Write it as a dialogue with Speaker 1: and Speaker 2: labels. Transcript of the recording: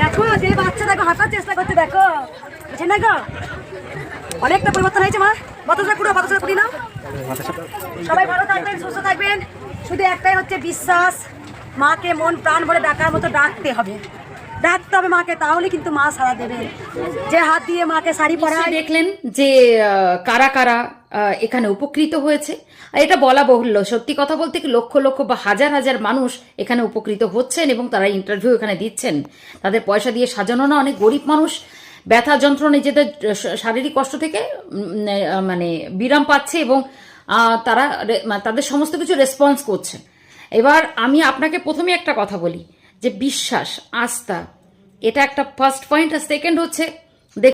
Speaker 1: দেখো, যে বাচ্চা দেখো হাঁটার চেষ্টা করছে, দেখো। বুঝছেন দেখো অনেকটা পরিবর্তন হয়েছে, মা। বাতাসা কুড়ো বাতাসা কুড়ি না সবাই ভালো থাকবেন, সুস্থ থাকবেন। শুধু একটাই হচ্ছে বিশ্বাস। মাকে মন, প্রাণ ভরে ডাকার মতো ডাকতে হবে। ডাকতে হবে মাকে তাহলে কিন্তু মা সারা দেবে। যে হাত দিয়ে মাকে শাড়ি পরায়।
Speaker 2: দেখলেন যে কারা কারা এখানে উপকৃত হয়েছে। আর এটা বলা বহুল্য। সত্যি কথা বলতে কি লক্ষ লক্ষ বা হাজার হাজার মানুষ এখানে উপকৃত হচ্ছেন এবং তারা ইন্টারভিউ এখানে দিচ্ছেন। তাদের পয়সা দিয়ে সাজানো না অনেক গরিব মানুষ ব্যথা যন্ত্রণা নিজেদের শারীরিক কষ্ট থেকে মানে বিরাম পাচ্ছে এবং তারা তাদের সমস্ত কিছু রেসপন্স করছে। এবার আমি আপনাকে প্রথমে একটা কথা বলি। যে বিশ্বাস আস্থা এটা একটা ফার্স্ট পয়েন্ট আর সেকেন্ড হচ্ছে